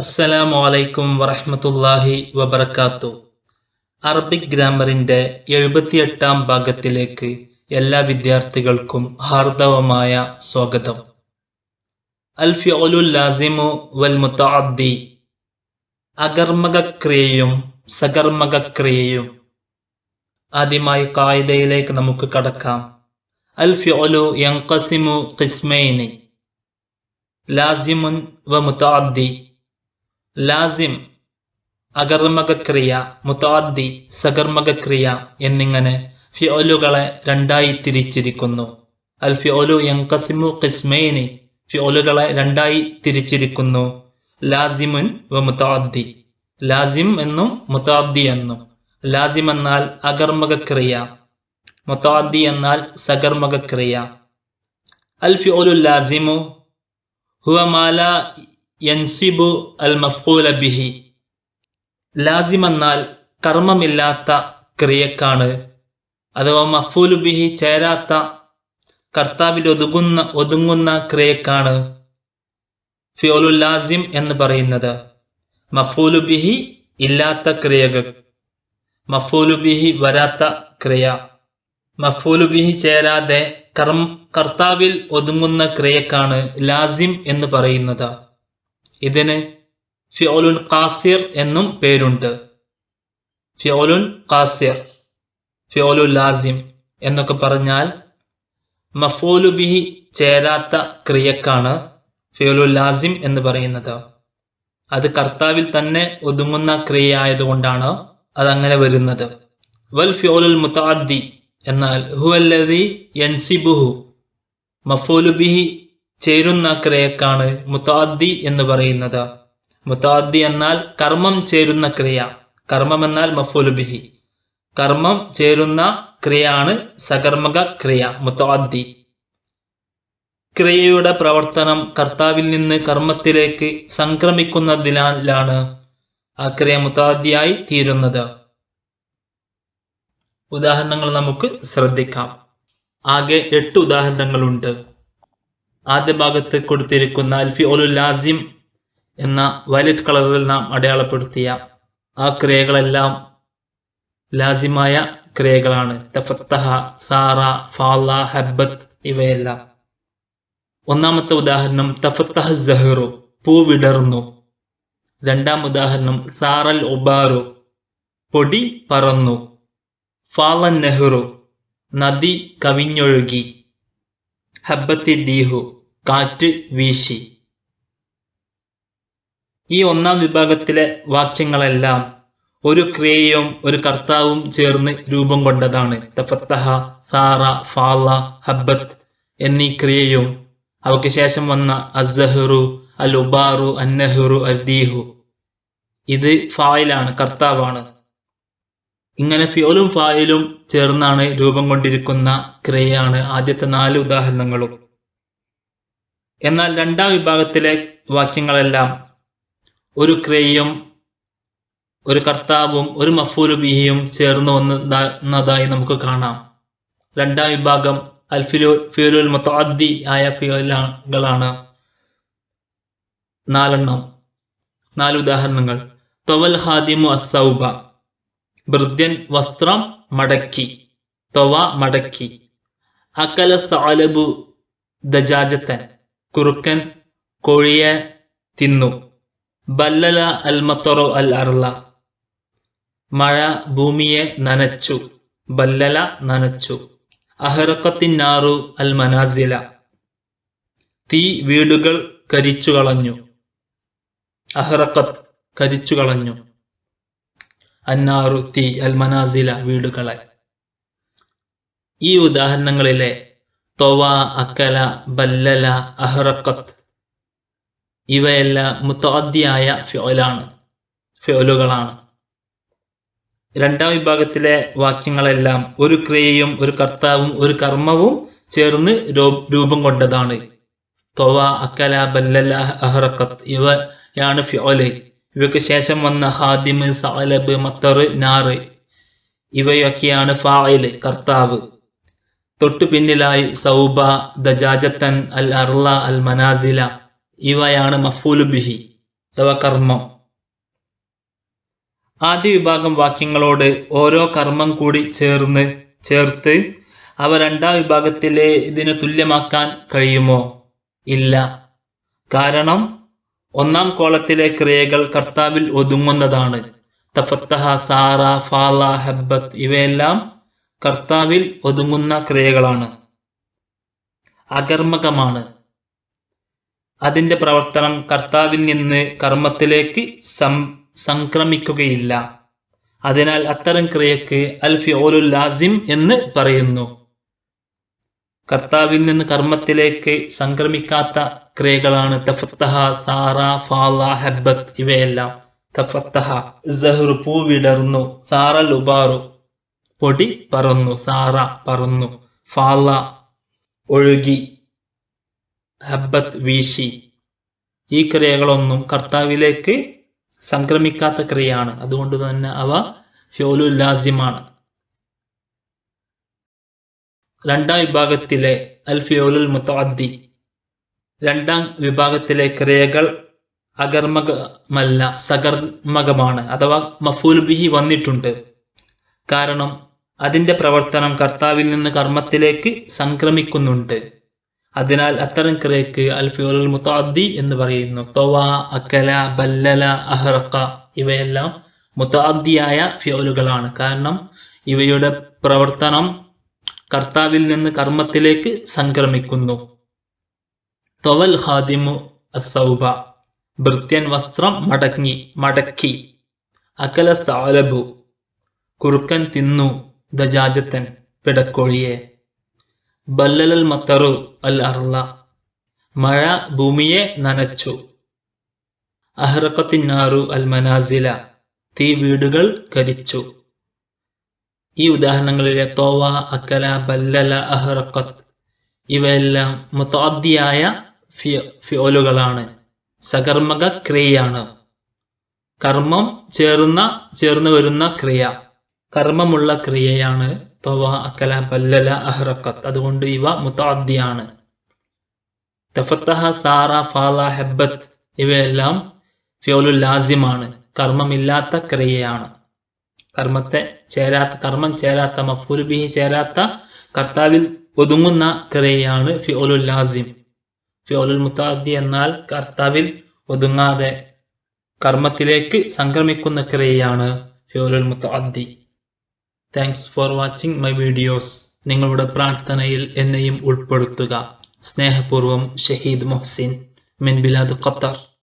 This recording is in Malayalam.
അസ്സലാമു അലൈക്കും വറഹമത്തല്ലാഹി വബർക്കാത്തു അറബിക് ഗ്രാമറിന്റെ എഴുപത്തിയെട്ടാം ഭാഗത്തിലേക്ക് എല്ലാ വിദ്യാർത്ഥികൾക്കും ഹാർദവമായ സ്വാഗതം. അൽ ലാസിമു വൽ മുത്തഅബ്ദി അകർമ്മകക്രിയയും സകർമ്മകക്രിയയും. സകർമ്മക ക്രിയയും ആദ്യമായി കായികയിലേക്ക് നമുക്ക് കടക്കാം. അൽ യങ്കസിമു ഖിസ്മൈനി. ലാസിമുൻ വ മുതഅദ്ദി. ലാസിം അകർമ്മകക്രിയ മുതാദ്ദി സകർമ്മകക്രിയ എന്നിങ്ങനെ ഫിയോലുകളെ രണ്ടായി തിരിച്ചിരിക്കുന്നു. അൽ ഫിയോലു യങ്കസിമു കിസ്മേനി ഫിയോലുകളെ രണ്ടായി തിരിച്ചിരിക്കുന്നു. ലാസിമുൻ വ മുതാദ്ദി ലാസിം എന്നും മുതാദ്ദി എന്നും. ലാസിം എന്നാൽ അകർമ്മകക്രിയ. മുതാദ്ദി എന്നാൽ സകർമ്മകക്രിയ. അൽ ഫിയോലു ലാസിമു. ഹുവ മാല യൻസിബു അൽ മഫൂല ബിഹി. ലാസിമെന്നാൽ കർമ്മമില്ലാത്ത ക്രിയക്കാണ്. അഥവാ മഫൂലു ബിഹി ചേരാത്ത കർത്താവിൽ ഒതുങ്ങുന്ന ഒതുങ്ങുന്ന ക്രിയക്കാണ് ഫിയോലു ലാസിം എന്ന് പറയുന്നത്. മഫൂലു ബിഹി ഇല്ലാത്ത ക്രിയകൾ മഫൂലു ബിഹി വരാത്ത ക്രിയ. മഫൂലു ബിഹി ചേരാതെ കർമ്മ കർത്താവിൽ ഒതുങ്ങുന്ന ക്രിയക്കാണ് ലാസിം എന്ന് പറയുന്നത്. ഇതിന് ഫിയോലുൻ കാസിർ എന്നും പേരുണ്ട്. ഫിയോലുൻ കാസിർ ഫിയോലു ലാസിം എന്നൊക്കെ പറഞ്ഞാൽ മഫോലു ബിഹി ചേരാത്ത ക്രിയക്കാണ് ഫിയോലു ലാസിം എന്ന് പറയുന്നത്. അത് കർത്താവിൽ തന്നെ ഒതുങ്ങുന്ന ക്രിയ ആയതുകൊണ്ടാണ് അതങ്ങനെ വരുന്നത്. വൽ ഫിയോലുൽ മുത്താദ്ദി എന്നാൽ ഹുവല്ലതി യൻസിബുഹു മഫോലു ബിഹി ചേരുന്ന ക്രിയക്കാണ് മുത്താദ്ദി എന്ന് പറയുന്നത്. മുത്താദ്ദി എന്നാൽ കർമ്മം ചേരുന്ന ക്രിയ. കർമ്മം എന്നാൽ മഫുലുബിഹി കർമ്മം ചേരുന്ന ക്രിയയാണ് സകർമ്മക ക്രിയ മുത്താദ്ദി. ക്രിയയുടെ പ്രവർത്തനം കർത്താവിൽ നിന്ന് കർമ്മത്തിലേക്ക് സംക്രമിക്കുന്നതിനാലാണ് ആ ക്രിയ മുത്താദിയായി തീരുന്നത്. ഉദാഹരണങ്ങൾ നമുക്ക് ശ്രദ്ധിക്കാം. ആകെ എട്ട് ഉദാഹരണങ്ങളുണ്ട്. ആദ്യ ഭാഗത്ത് കൊടുത്തിരിക്കുന്ന അൽഫി ഒലു ലാസിം എന്ന വയലറ്റ് കളറിൽ നാം അടയാളപ്പെടുത്തിയ ആ ക്രിയകളെല്ലാം ലാസിമായ ക്രിയകളാണ്. തഫത്തഹ സാറ ഫാല ഹബ്ബത്ത് ഇവയെല്ലാം. ഒന്നാമത്തെ ഉദാഹരണം തഫത്തഹ ജഹറു പൂ വിടർന്നു. രണ്ടാം ഉദാഹരണം സാറൽ ഒബാറു പൊടി പറന്നു. ഫാല നെഹ്റു നദി കവിഞ്ഞൊഴുകി. ഹബ്ബത്തി ദീഹു. കാറ്റ് വീശി. ഈ ഒന്നാം വിഭാഗത്തിലെ വാക്യങ്ങളെല്ലാം ഒരു ക്രിയയും ഒരു കർത്താവും ചേർന്ന് രൂപം കൊണ്ടതാണ്. തഫത്തഹ സാറ ഫാള ഹബ്ബത്ത് എന്നീ ക്രിയയും അവയ്ക്ക് ശേഷം വന്ന അസഹറു അൽ ഉബാറു അന്നഹുറു അദ്ദീഹു ഇത് ഫായിലാണ് കർത്താവാണ്. ഇങ്ങനെ ഫിയോലും ഫായിലും ചേർന്നാണ് രൂപം കൊണ്ടിരിക്കുന്ന ക്രിയയാണ് ആദ്യത്തെ നാല് ഉദാഹരണങ്ങളും. എന്നാൽ രണ്ടാം വിഭാഗത്തിലെ വാക്യങ്ങളെല്ലാം ഒരു ക്രിയയും ഒരു കർത്താവും ഒരു മഫൂലു ബിഹിയും ചേർന്ന് വന്നതായി നമുക്ക് കാണാം. രണ്ടാം വിഭാഗം അൽഫിലു ഫിയുലുൽ മൊത്തി ആയ ഫിയോലുകളാണ് നാലെണ്ണം. നാല് ഉദാഹരണങ്ങൾ. തൊവൽ ഹാദിമു അസൗബ ഭൃത്യൻ വസ്ത്രം മടക്കി. തൊവ മടക്കി. അക്കല സാലബു ദജാജത്തൻ. കുറുക്കൻ കോഴിയെ തിന്നു. ബല്ലല അൽ മത്തറോ അൽ അർല മഴ ഭൂമിയെ നനച്ചു. ബല്ലല നനച്ചു. അഹറക്കത്തിൻ നാറു അൽ മനാസില. തീ വീടുകൾ കരിച്ചു കളഞ്ഞു. അഹറക്കത്ത് കരിച്ചു കളഞ്ഞു. അന്നാറു തീ അൽ മനാസില വീടുകളെ. ഈ ഉദാഹരണങ്ങളിലെ തൊവ അക്കല ബല്ലല അഹ്റക്കത്ത് ഇവയെല്ലാം മുത്താദ്യായ ഫ്യോലാണ് ഫ്യോലുകളാണ് രണ്ടാം വിഭാഗത്തിലെ വാക്യങ്ങളെല്ലാം ഒരു ക്രിയയും ഒരു കർത്താവും ഒരു കർമ്മവും ചേർന്ന് രൂപം കൊണ്ടതാണ്. തൊവ അക്കല ബല്ലല അഹ്റക്കത്ത് ഇവയാണ് ഫ്യോൽ ഇവയ്ക്ക് ശേഷം വന്ന ഹാദിമ് സാലബ് മത്തറ് നാറ്. ഇവയൊക്കെയാണ് ഫായിൽ കർത്താവ്. തൊട്ടു പിന്നിലായി സൗബ ദജാജത്തൻ അൽ അർല അൽ മനാസില. ഇവയാണ് മഫൂലു ബിഹി അഥവാ കർമ്മം. ആദ്യ വിഭാഗം വാക്യങ്ങളോട് ഓരോ കർമ്മം കൂടി ചേർന്ന് ചേർത്ത് അവ രണ്ടാം വിഭാഗത്തിലെ ഇതിന് തുല്യമാക്കാൻ കഴിയുമോ? ഇല്ല. കാരണം ഒന്നാം കോളത്തിലെ ക്രിയകൾ കർത്താവിൽ ഒതുങ്ങുന്നതാണ്. തഫത്തഹ സാറ ഫാല ഹബ്ബത്ത് ഇവയെല്ലാം കർത്താവിൽ ഒതുങ്ങുന്ന ക്രിയകളാണ്. അകർമ്മകമാണ്. അതിന്റെ പ്രവർത്തനം കർത്താവിൽ നിന്ന് കർമ്മത്തിലേക്ക് സം സംക്രമിക്കുകയില്ല. അതിനാൽ അത്തരം ക്രിയക്ക് അൽ ഫിയോലുൽ ലാസിം എന്ന് പറയുന്നു. കർത്താവിൽ നിന്ന് കർമ്മത്തിലേക്ക് സംക്രമിക്കാത്ത ക്രിയകളാണ് തഫത്തഹ സാറ ഫാല ഹബ്ബത്ത് ഇവയെല്ലാം. തഫത്തഹ സഹ്റു പൂ വിടർന്നു സാറ ലുബാറു. പൊടി പറന്നു സാറ പറന്നു ഫാള ഒഴുകി ഹബ്ബത്ത് വീശി. ഈ ക്രിയകളൊന്നും കർത്താവിലേക്ക് സംക്രമിക്കാത്ത ക്രിയയാണ്. അതുകൊണ്ട് തന്നെ അവ ഫ്യോലുല്ലാസ്യമാണ് ലാസിമാണ്. രണ്ടാം വിഭാഗത്തിലെ അൽ ഫിയോലുൽ മുത്തഅദ്ദി. രണ്ടാം വിഭാഗത്തിലെ ക്രിയകൾ അകർമ്മകമല്ല സകർമ്മകമാണ് അഥവാ മഫൂൽ ബിഹി വന്നിട്ടുണ്ട്. കാരണം അതിന്റെ പ്രവർത്തനം കർത്താവിൽ നിന്ന് കർമ്മത്തിലേക്ക് സംക്രമിക്കുന്നുണ്ട്. അതിനാൽ അത്തരം ക്രിയക്ക് അൽ മുത്താദ്ദി എന്ന് പറയുന്നു. തൊവ അക്കല ബല്ലല അഹ്റക്ക ഇവയെല്ലാം മുത്താദ്ദിയായ ഫിയോലുകളാണ്. കാരണം ഇവയുടെ പ്രവർത്തനം കർത്താവിൽ നിന്ന് കർമ്മത്തിലേക്ക് സംക്രമിക്കുന്നു. തൊവൽ ഹാദിമു അസൗബ ഭൃത്യൻ വസ്ത്രം മടങ്ങി മടക്കി. അക്കല സാലബു കുറുക്കൻ തിന്നു. ദജാജത്തൻ പിടക്കോഴിയെ. ബല്ലലൽ മത്തറു അൽ അർല മഴ ഭൂമിയെ നനച്ചു. അഹ്റക്കത്തിന്നാറു അൽ മനാസില. തീ വീടുകൾ കരിച്ചു. ഈ ഉദാഹരണങ്ങളിലെ തോവ അക്കല ബല്ലല അഹ്റക്കത്ത് ഇവയെല്ലാം മുത്താദ്യായ ഫിയോലുകളാണ്. സകർമ്മക ക്രിയയാണ് കർമ്മം ചേർന്ന ചേർന്ന് വരുന്ന ക്രിയ. കർമ്മമുള്ള ക്രിയയാണ് തൊവ അക്കല ബല്ലല അഹ്റക്കത്ത് അതുകൊണ്ട് ഇവ മുത്താദ്യാണ് തഫത്തഹ സാറ ഫാല ഹെബത്ത് ഇവയെല്ലാം ഫ്യോലു ലാസിമാണ്. കർമ്മമില്ലാത്ത ക്രിയയാണ്. കർമ്മത്തെ ചേരാത്ത കർമ്മം ചേരാത്ത മഫൂൽ ബിഹി ചേരാത്ത കർത്താവിൽ ഒതുങ്ങുന്ന ക്രിയയാണ് ഫിയോലുൽ ലാസിം. ഫിയോലുൽ മുത്താദി എന്നാൽ കർത്താവിൽ ഒതുങ്ങാതെ കർമ്മത്തിലേക്ക് സംക്രമിക്കുന്ന ക്രിയയാണ് ഫിയോലുൽ മുത്താദ്ദി thanks for watching my videos നിങ്ങളുടെ പ്രാർത്ഥനയിൽ എന്നെയും ഉൾപ്പെടുത്തുക. സ്നേഹപൂർവം ഷഹീദ് മൊഹ്സിൻ മിൻബിലാദ് ഖത്തർ.